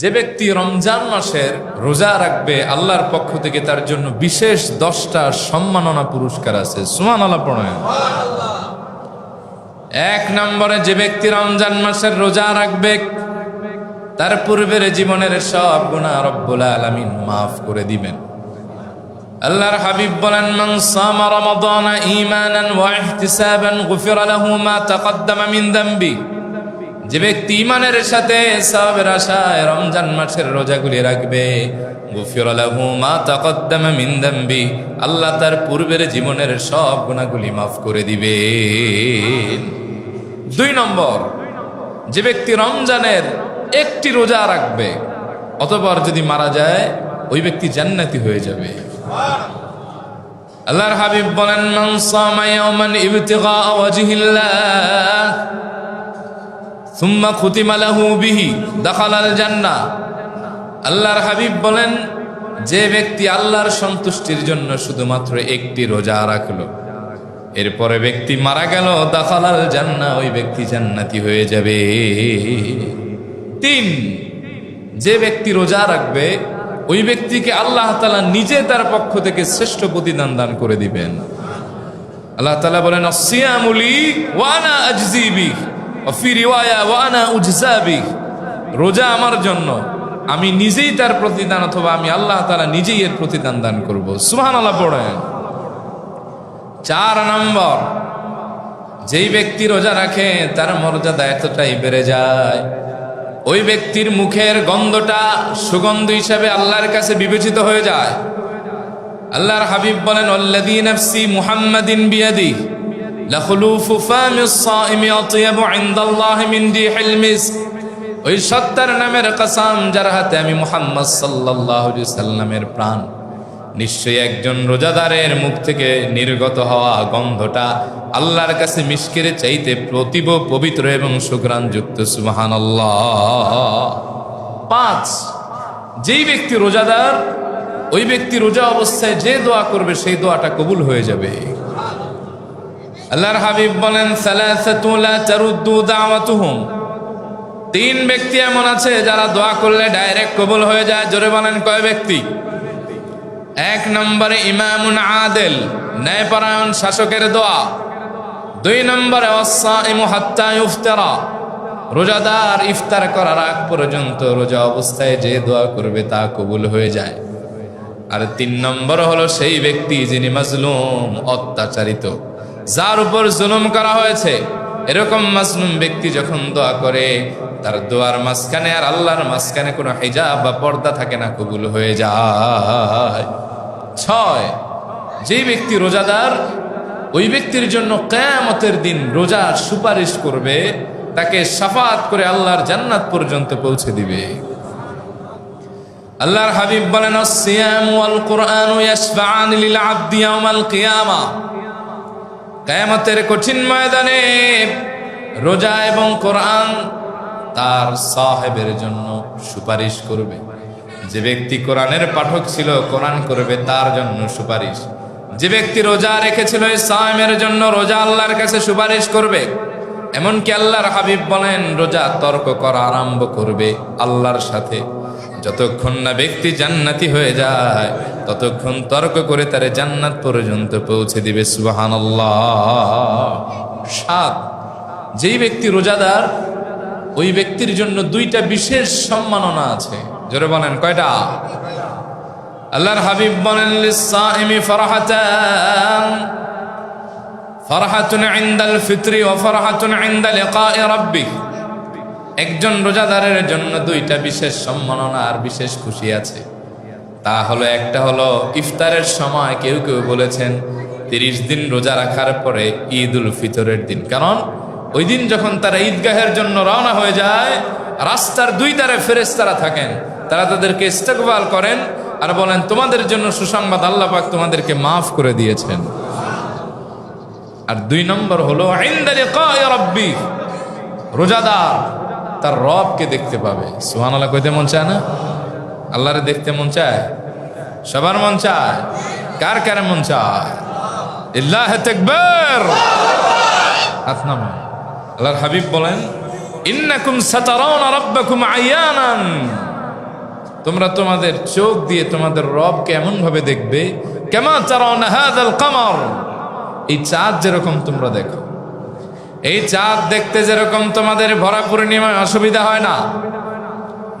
যে ব্যক্তি রমজান মাসের রোজা রাখবে, আল্লাহর পক্ষ থেকে তার জন্য বিশেষ দশটা সম্মাননা পুরস্কার আছে। সুমান আল্লাহ প্রণয় এক নম্বরে যে ব্যক্তি রমজান মাসের রোজা রাখবে, তার পূর্বের জীবনের সব গুণা রব্বুল আলামিন মাফ করে দিবেন। আল্লাহর হাবিব বলেন, মান সামা রমাদান ঈমানান ওয়া ইহতিসাবান গুফিরা লাহু মা তাকদ্দামা মিন যে ব্যক্তি ইমানের সাথে সবের আশায় রমজান মাসের রোজাগুলি রাখবে আল্লাহ তার পূর্বের জীবনের সব গুণাগুলি মাফ করে দিবে। দুই নম্বর, যে ব্যক্তি রমজানের একটি রোজা রাখবে, অতপর যদি মারা যায়, ওই ব্যক্তি জান্নাতি হয়ে যাবে। আল্লাহর হাবিব বলেন সুম্মা খুতিমা লাহু বিহি, দাখালাল জান্না আল্লাহর হাবিব বলেন, যে ব্যক্তি আল্লাহর সন্তুষ্টির জন্য শুধুমাত্র একটি রোজা রাখল, এরপরে ব্যক্তি মারা গেল, দাখালাল জান্না ওই ব্যক্তি জান্নাতি হয়ে যাবে। তিন, যে ব্যক্তি রোজা রাখবে, ওই ব্যক্তিকে আল্লাহ তালা নিজে তার পক্ষ থেকে শ্রেষ্ঠ প্রতিদান দান করে দিবেন। আল্লাহ তালা বলেন সিয়ামুলি ওয়ানা আজজিবি রোজা আমার জন্য। আমি নিজেই তার প্রতিদান অথবা আমি আল্লাহ তারা নিজেই এর প্রতিদান দান করব। সুহান আল্লাহ পড়েন। চার নম্বর, যেই ব্যক্তি রোজা রাখে, তার মর্যাদা এতটাই বেড়ে যায়। ওই ব্যক্তির মুখের গন্ধটা সুগন্ধ হিসাবে আল্লাহর কাছে বিবেচিত হয়ে যায়। আল্লাহর হাবিব বলেন অল্লাদি নফসি মুহাম্মাদিন বিয়াদি লাখলুফু ফামিস সাইমি আতিয়াবু ইনদাল্লাহি মিন রিহিল মিস্ক ওই সত্তার নামের কসম যার হাতে আমি মুহাম্মদ সাল্লাল্লাহু সাল্লামের প্রাণ। নিশ্চয়ই একজন রোজাদারের মুখ থেকে নির্গত হওয়া গন্ধটা আল্লাহর কাছে মিশকের চাইতে প্রতিব পবিত্র এবং সুগ্রাণ যুক্ত সুবাহান পাঁচ, যেই ব্যক্তি রোজাদার, ওই ব্যক্তি রোজা অবস্থায় যে দোয়া করবে, সেই দোয়াটা কবুল হয়ে যাবে। আল্লাহর হাবিব বলেন তিন ব্যক্তি এমন আছে যারা দোয়া করলে ডাইরেক্ট কবুল হয়ে যায়। জোরে বলেন, কয় ব্যক্তি? এক নম্বরে ইমামুন আদেল, ন্যায়পরায়ণ শাসকের দোয়া। দুই নম্বরে ইফতারা, রোজাদার ইফতার করার আগ পর্যন্ত রোজা অবস্থায় যে দোয়া করবে তা কবুল হয়ে যায়। আর তিন নম্বর হলো সেই ব্যক্তি যিনি মাজলুম, অত্যাচারিত। যার উপর জুলুম করা হয়েছে, এরকম মাসলুম ব্যক্তি যখন দোয়া করে, তার দোয়ার মাঝখানে আর আল্লাহর মাঝখানে কোনো হিজাব বা পর্দা থাকে না, কবুল হয়ে যায়। ছয়, যেই ব্যক্তি রোজাদার, ওই ব্যক্তির জন্য কেয়ামতের দিন রোজার সুপারিশ করবে, তাকে সাফাত করে আল্লাহর জান্নাত পর্যন্ত পৌঁছে দিবে। আল্লাহর হাবিব বলেন সিয়াম ওয়াল কোরআন কিয়ামতের কঠিন ময়দানে রোজা এবং কোরআন তার সাহেবের জন্য সুপারিশ করবে। যে ব্যক্তি কোরআনের পাঠক ছিল, কোরআন করবে, তার জন্য সুপারিশ। যে ব্যক্তি রোজা রেখেছিল এই সায়েমের জন্য, রোজা আল্লাহর কাছে সুপারিশ করবে। এমনকি আল্লাহর হাবিব বলেন, রোজা তর্ক করা আরম্ভ করবে আল্লাহর সাথে। যতক্ষণ না ব্যক্তি জান্নাতি হয়ে যায়, ততক্ষণ তর্ক করে তারে জান্নাত পর্যন্ত পৌঁছে দিবে সুবাহান সাত, যেই ব্যক্তি রোজাদার, ওই ব্যক্তির জন্য দুইটা বিশেষ সম্মাননা আছে। জোরে বলেন, কয়টা? আল্লাহর হাবিব বলেন লিসাইমি ফারহাতান, ফারহাতুন ইনদাল ফিতরি ওয়া ফারহাতুন ইনদা লিকাই একজন রোজাদারের জন্য দুইটা বিশেষ সম্মাননা আর বিশেষ খুশি আছে। তা হলো, একটা হলো, ইফতারের সময় কেউ কেউ বলেছেন, তিরিশ দিন রোজা রাখার পরে ঈদ উল ফিতরের দিন। কারণ, ওই দিন যখন তারা ঈদগাহের জন্য রওনা হয়ে যায়, রাস্তার দুই ধারে ফেরেস্তারা থাকেন। তারা তাদেরকে ইস্তেকবাল করেন আর বলেন, তোমাদের জন্য সুসংবাদ আল্লাহ পাক তোমাদেরকে মাফ করে দিয়েছেন। আর দুই নম্বর হলো রাব্বি। রোজাদার তার রবকে দেখতে পাবে। সুহান আল্লাহ কইতে মন চায় না? আল্লাহরে দেখতে মন চায়? সবার মন চায়? কার কার মন চায়? ইল্লাহ তাকবীর! হাত নামা আল্লাহর হাবিব বলেন, ইন্নাকুম সাতারাউনা রাব্বাকুম আয়ানান। তোমরা তোমাদের চোখ দিয়ে তোমাদের রবকে এমন ভাবে দেখবে কেমন চারাও না কামর? এই চাঁদ যেরকম তোমরা দেখো এই চাঁদ দেখতে যেরকম তোমাদের ভরা পূর্ণিমায় অসুবিধা হয় না।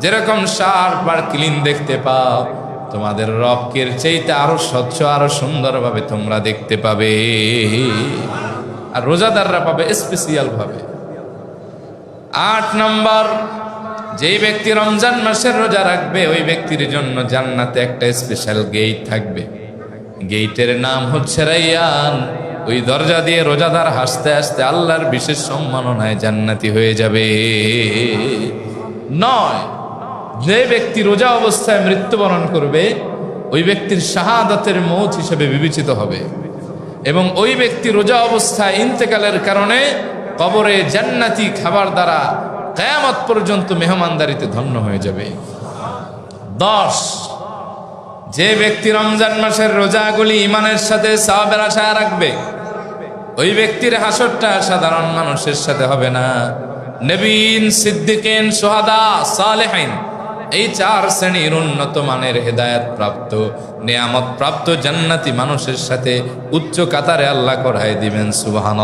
যেরকম সার পার ক্লিন দেখতে পাও, তোমাদের রবকের চাইতে আরও স্বচ্ছ, আরও সুন্দরভাবে তোমরা দেখতে পাবে। আর রোজাদাররা পাবে স্পেশিয়াল ভাবে। আট নম্বর, যেই ব্যক্তি রমজান মাসের রোজা রাখবে, ওই ব্যক্তির জন্য জান্নাতে একটা স্পেশাল গেট থাকবে। গেটের নাম হচ্ছে রাইয়ান। ওই দরজা দিয়ে রোজাদার হাসতে হাসতে আল্লাহর বিশেষ সম্মাননায় জান্নাতি হয়ে যাবে। নয়, যে ব্যক্তি রোজা অবস্থায় মৃত্যুবরণ করবে, ওই ব্যক্তির শাহাদাতের মৌত হিসেবে বিবেচিত হবে। এবং ওই ব্যক্তি রোজা অবস্থায় ইন্তেকালের কারণে কবরে জান্নাতি খাবার দ্বারা কেয়ামত পর্যন্ত মেহমানদারিতে ধন্য হয়ে যাবে। দশ যে ব্যক্তি রমজান মাসের রোজাগুলি ইমানের সাথে সাহাবের আশায় রাখবে, ওই ব্যক্তির হাসরটা সাধারণ মানুষের সাথে হবে না। নবীন, সিদ্দিকেন, সোহাদা সালেহাইন এই চার শ্রেণির উন্নত মানের হেদায়ত প্রাপ্ত, নিয়ামত প্রাপ্ত জান্নাতি মানুষের সাথে উচ্চ কাতারে আল্লাহ করাই দিবেন সুবাহান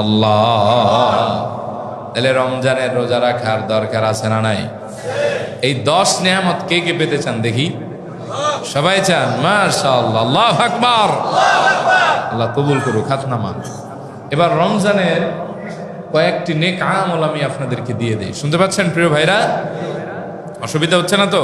তাহলে রমজানের রোজা রাখার দরকার আছে না নাই? এই দশ নিয়ামত কে কে পেতে চান দেখি? সবাই চান, মাশাআল্লাহ, আল্লাহ আকবর। আল্লাহ কবুল করুক খাতনামা এবার রমজানের কয়েকটি নেক আমল আমি আপনাদেরকে দিয়ে দিই। শুনতে পাচ্ছেন প্রিয় ভাইরা? অসুবিধা হচ্ছে না তো?